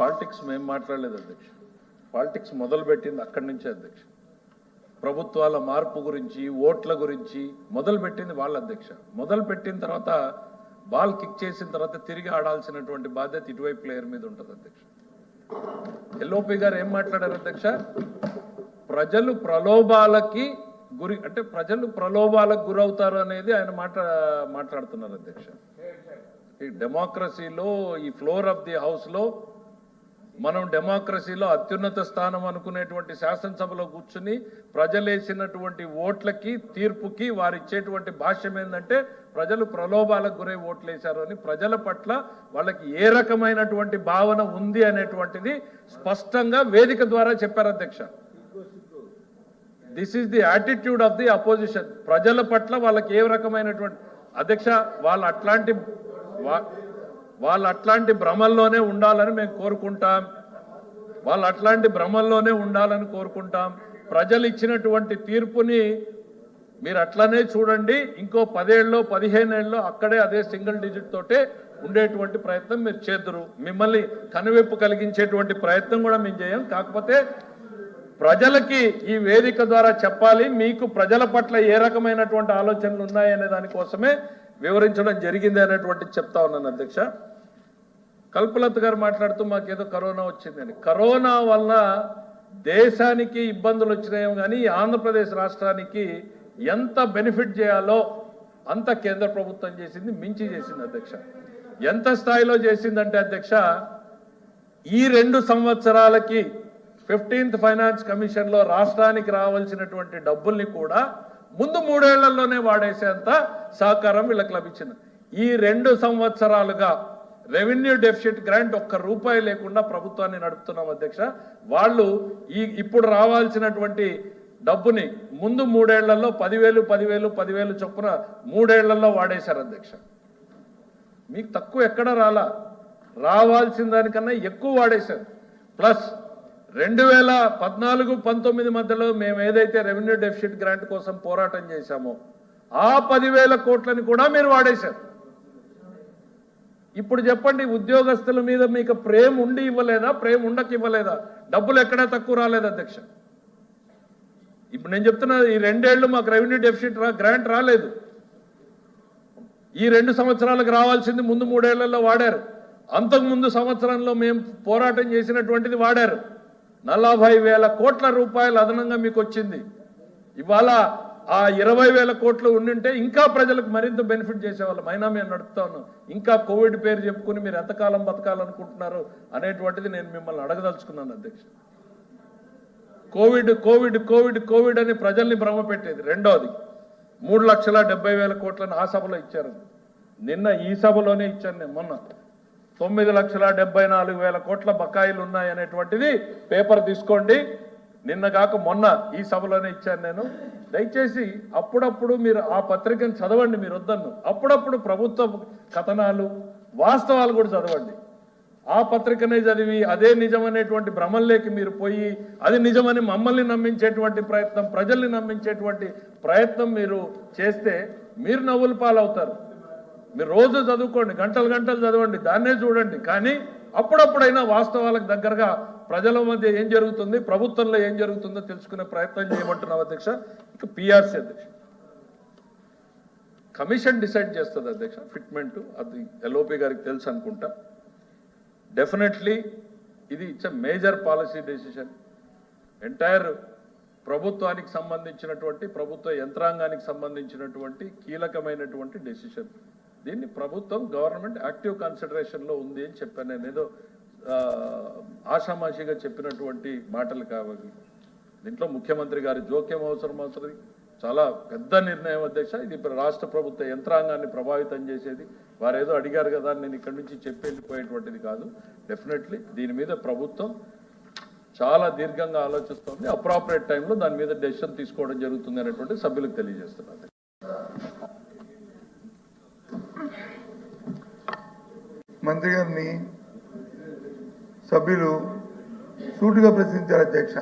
Politics మేము మాట్లాడలేదు అధ్యక్ష. పాలిటిక్స్ మొదలుపెట్టింది అక్కడి నుంచే అధ్యక్ష. ప్రభుత్వాల మార్పు గురించి ఓట్ల గురించి మొదలుపెట్టింది వాళ్ళ అధ్యక్ష. మొదలుపెట్టిన తర్వాత బాల్ కిక్ చేసిన తర్వాత తిరిగి ఆడాల్సినటువంటి బాధ్యత ఇటువైపు ప్లేయర్ మీద ఉంటుంది అధ్యక్ష. ఎల్ఓపి గారు ఏం మాట్లాడారు అధ్యక్ష? ప్రజలు ప్రలోభాలకి గురి అంటే ప్రజలు ప్రలోభాలకు గురవుతారు అనేది ఆయన మాట్లా మాట్లాడుతున్నారు అధ్యక్ష. ఈ డెమోక్రసీలో ఈ ఫ్లోర్ ఆఫ్ ది హౌస్లో మనం డెమోక్రసీలో అత్యున్నత స్థానం అనుకునేటువంటి శాసనసభలో కూర్చుని ప్రజలేసినటువంటి ఓట్లకి తీర్పుకి వారు ఇచ్చేటువంటి భాష్యం ఏంటంటే ప్రజలు ప్రలోభాలకు గురై ఓట్లు వేశారు అని ప్రజల పట్ల వాళ్ళకి ఏ రకమైనటువంటి భావన ఉంది అనేటువంటిది స్పష్టంగా వేదిక ద్వారా చెప్పారు అధ్యక్ష. This is the attitude of the opposition ప్రజల పట్ల వాళ్ళకి ఏ రకమైనటువంటి అధ్యక్ష వాళ్ళు అట్లాంటి వా- వాళ్ళు అట్లాంటి భ్రమల్లోనే ఉండాలని మేము కోరుకుంటాం. వాళ్ళు అట్లాంటి భ్రమల్లోనే ఉండాలని కోరుకుంటాం. ప్రజలు ఇచ్చినటువంటి తీర్పుని మీరు అట్లనే చూడండి. ఇంకో పదేళ్ళలో పదిహేనేళ్ళలో అక్కడే అదే సింగిల్ డిజిట్ తోటే ఉండేటువంటి ప్రయత్నం మీరు చేద్దరు. మిమ్మల్ని కనువిప్పు కలిగించేటువంటి ప్రయత్నం కూడా మేము చేయం. కాకపోతే ప్రజలకి ఈ వేదిక ద్వారా చెప్పాలి. మీకు ప్రజల పట్ల ఏ రకమైనటువంటి ఆలోచనలు ఉన్నాయనే దానికోసమే వివరించడం జరిగింది అనేటువంటి చెప్తా ఉన్నాను అధ్యక్ష. కల్పలత గారు మాట్లాడుతూ మాకేదో కరోనా వచ్చిందని. కరోనా వల్ల దేశానికి ఇబ్బందులు వచ్చినాయేమో కానీ ఆంధ్రప్రదేశ్ రాష్ట్రానికి ఎంత బెనిఫిట్ చేయాలో అంత కేంద్ర ప్రభుత్వం చేసింది మించి చేసింది అధ్యక్ష. ఎంత స్థాయిలో చేసిందంటే అధ్యక్ష ఈ రెండు సంవత్సరాలకి ఫిఫ్టీన్త్ ఫైనాన్స్ కమిషన్లో రాష్ట్రానికి రావాల్సినటువంటి డబ్బుల్ని కూడా ముందు మూడేళ్ళలోనే వాడేసేంత సహకారం వీళ్ళకి లభించింది. ఈ రెండు సంవత్సరాలుగా రెవెన్యూ డెఫిసిట్ గ్రాంట్ ఒక్క రూపాయి లేకుండా ప్రభుత్వాన్ని నడుపుతున్నాం అధ్యక్ష. వాళ్ళు ఈ ఇప్పుడు రావాల్సినటువంటి డబ్బుని ముందు మూడేళ్ళలో పదివేలు పదివేలు పదివేలు చొప్పున మూడేళ్ళలో వాడేశారు అధ్యక్ష. మీకు తక్కువ ఎక్కడ రాలా? రావాల్సిన దానికన్నా ఎక్కువ వాడేశారు. ప్లస్ రెండు వేల పద్నాలుగు పంతొమ్మిది మధ్యలో మేము ఏదైతే రెవెన్యూ డెఫిసిట్ గ్రాంట్ కోసం పోరాటం చేశామో ఆ పదివేల కోట్లని కూడా మీరు వాడేశారు. ఇప్పుడు చెప్పండి ఉద్యోగస్తుల మీద మీకు ప్రేమ ఉండి ఇవ్వలేదా? ప్రేమ ఉండక ఇవ్వలేదా? డబ్బులు ఎక్కడా తక్కువ రాలేదు అధ్యక్ష. ఇప్పుడు నేను చెప్తున్నా ఈ రెండేళ్ళు మాకు రెవెన్యూ డెఫిసిట్ గ్రాంట్ రాలేదు. ఈ రెండు సంవత్సరాలకు రావాల్సింది ముందు మూడేళ్ళలో వాడారు. అంతకుముందు సంవత్సరంలో మేము పోరాటం చేసినటువంటిది వాడారు. నలభై వేల కోట్ల రూపాయలు అదనంగా మీకు వచ్చింది ఇవాళ ఆ ఇరవై వేల కోట్లు ఉండింటే ఇంకా ప్రజలకు మరింత బెనిఫిట్ చేసేవాళ్ళం. అయినా మేము నడుపుతా ఇంకా కోవిడ్ పేరు చెప్పుకుని మీరు ఎంతకాలం బతకాలనుకుంటున్నారు అనేటువంటిది నేను మిమ్మల్ని అడగదలుచుకున్నాను అధ్యక్ష. కోవిడ్ కోవిడ్ కోవిడ్ కోవిడ్ అని ప్రజల్ని భ్రమ పెట్టేది. రెండోది మూడు లక్షల డెబ్బై వేల కోట్లను ఆ సభలో ఇచ్చారు. నిన్న ఈ సభలోనే ఇచ్చాను నేను మొన్న. తొమ్మిది లక్షల డెబ్బై నాలుగు వేల కోట్ల బకాయిలు ఉన్నాయనేటువంటిది పేపర్ తీసుకోండి. నిన్న కాక మొన్న ఈ సభలోనే ఇచ్చాను నేను. దయచేసి అప్పుడప్పుడు మీరు ఆ పత్రికను చదవండి మీరు వద్దన్ను. అప్పుడప్పుడు ప్రభుత్వ కథనాలు వాస్తవాలు కూడా చదవండి. ఆ పత్రికనే చదివి అదే నిజమనేటువంటి భ్రమల్లోకి మీరు పోయి అది నిజమని మమ్మల్ని నమ్మించేటువంటి ప్రయత్నం ప్రజల్ని నమ్మించేటువంటి ప్రయత్నం మీరు చేస్తే మీరు నవ్వుల పాలవుతారు. మీరు రోజు చదువుకోండి గంటలు గంటలు చదవండి దాన్నే చూడండి. కానీ అప్పుడప్పుడైనా వాస్తవాలకు దగ్గరగా ప్రజల మధ్య ఏం జరుగుతుంది ప్రభుత్వంలో ఏం జరుగుతుందో తెలుసుకునే ప్రయత్నం చేయమంటున్నాం అధ్యక్ష. ఇక పిఆర్సీ అధ్యక్ష. కమిషన్ డిసైడ్ చేస్తుంది అధ్యక్ష ఫిట్మెంట్. అది ఎల్ఓపి గారికి తెలుసు అనుకుంటా. డెఫినెట్లీ ఇది it's a major policy decision. Entire ప్రభుత్వానికి సంబంధించినటువంటి ప్రభుత్వ యంత్రాంగానికి సంబంధించినటువంటి కీలకమైనటువంటి డెసిషన్. దీన్ని ప్రభుత్వం గవర్నమెంట్ యాక్టివ్ కన్సిడరేషన్లో ఉంది అని చెప్పాను. నేను ఏదో ఆషామాషిగా చెప్పినటువంటి మాటలు కావాలి. దీంట్లో ముఖ్యమంత్రి గారి జోక్యం అవసరం అవసరం చాలా పెద్ద నిర్ణయం అధ్యక్ష. ఇది రాష్ట్ర ప్రభుత్వ యంత్రాంగాన్ని ప్రభావితం చేసేది. వారు ఏదో అడిగారు కదా నేను ఇక్కడి నుంచి చెప్పి వెళ్ళిపోయేటువంటిది కాదు. డెఫినెట్లీ దీని మీద ప్రభుత్వం చాలా దీర్ఘంగా ఆలోచిస్తుంది. అప్రాపరేట్ టైంలో దాని మీద డెసిషన్ తీసుకోవడం జరుగుతుంది అనేటువంటి సభ్యులకు తెలియజేస్తున్నారు మంత్రి గారిని సభ్యులు సూటిగా ప్రశ్నించారు అధ్యక్ష.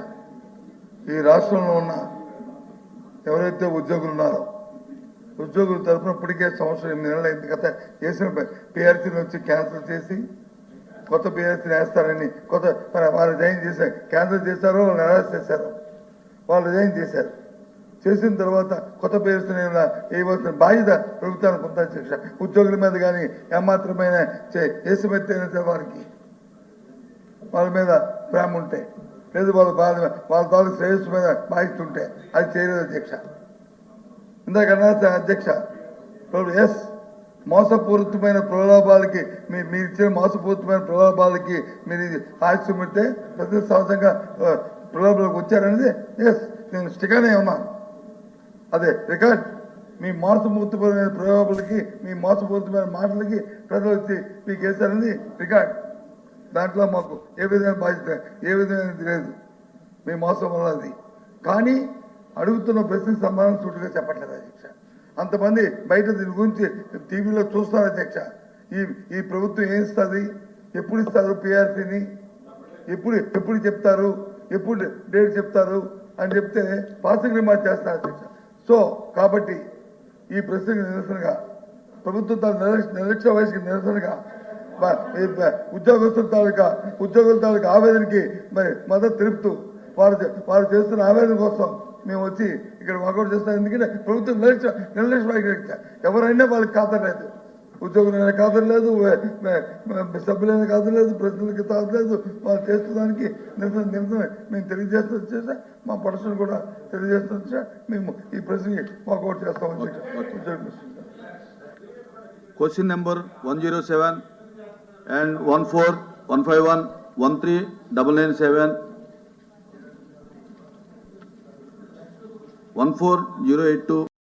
ఈ రాష్ట్రంలో ఉన్న ఎవరైతే ఉద్యోగులు ఉన్నారో ఉద్యోగుల తరఫున ఇప్పటికే సంవత్సరం ఎనిమిది నెలలు అయింది. గత చేసిన పిఆర్సీని వచ్చి క్యాన్సిల్ చేసి కొత్త పిఆర్సీని వేస్తారని కొత్త వాళ్ళు జాయిన్ చేశారు. క్యాన్సిల్ చేశారు వాళ్ళు అరెస్ట్ చేశారు? వాళ్ళు జాయిన్ చేశారు. చేసిన తర్వాత కొత్త పిఎస్సీని వేయవలసిన బాధ్యత ప్రభుత్వానికి ఉందా శిక్ష ఉద్యోగుల మీద కానీ ఏమాత్రమైన చే- వారికి వాళ్ళ మీద ప్రేమ ఉంటే లేదు వాళ్ళ బాధ వాళ్ళ తాలూకు శ్రేయస్సు మీద బాధిస్తుంటే అది చేయలేదు అధ్యక్ష. ఇందాక అన్నా అధ్యక్ష ఎస్ మోసపూరితమైన ప్రలోభాలకి మీ మీరు ఇచ్చిన మోసపూరితమైన ప్రలోభాలకి మీరు ఇది హాస్యం పెడితే ప్రతి సహజంగా ప్రలోభాలకు వచ్చారనేది ఎస్ నేను స్టికానే ఉన్నాను అదే రికార్డ్. మీ మోసపూరితమైన ప్రయోగాలకి మీ మోసపూరితమైన మాటలకి ప్రజలు వచ్చి మీకు వేశారని రికార్డ్. దాంట్లో మాకు ఏ విధమైన బాధ్యత ఏ విధమైనది లేదు. మీ మోసం ఉన్నది కానీ అడుగుతున్న ప్రశ్నకు సమాధానం సూటిగా చెప్పట్లేదు అధ్యక్ష. అంతమంది బయట దీని గురించి టీవీలో చూస్తారు అధ్యక్ష. ఈ ఈ ప్రభుత్వం ఏం ఇస్తుంది? ఎప్పుడు ఇస్తారు పిఆర్సీని? ఎప్పుడు ఎప్పుడు చెప్తారు? ఎప్పుడు డేట్ చెప్తారు? అని చెప్తే పాసింగ్ రిమార్క్ చేస్తారు అధ్యక్ష. సో కాబట్టి ఈ ప్రశ్నకు నిరసనగా ప్రభుత్వం తన నిర్లక్ష్య నిర్లక్ష్య వయసుకి నిరసనగా ఉద్యోగస్తుల తాలూకా ఉద్యోగుల తాలూకా ఆవేదనకి మరి మద్దతు తెలుపుతూ వారు చే- వారు చేస్తున్న ఆవేదన కోసం మేము వచ్చి ఇక్కడ వాకౌట్ చేస్తాం ఎందుకంటే ప్రభుత్వం నిర్లక్ష్య నిర్లక్ష్య ఎవరైనా వాళ్ళకి ఖాతా లేదు. ఉద్యోగులైనా ఖాతా లేదు సభ్యులైన ఖాతా లేదు ప్రజలకి ఖాతా లేదు. వాళ్ళు చేస్తున్నదానికి నిరసన నిరసన మేము తెలియజేస్తాం చేసా మా పర్సన్ కూడా తెలియజేస్తాం చేసా మేము ఈ ప్రశ్నకి వాకౌట్ చేస్తామని చెప్పి ఉద్యోగులు Question number 107 and 14, 151, 13, 997, 14082,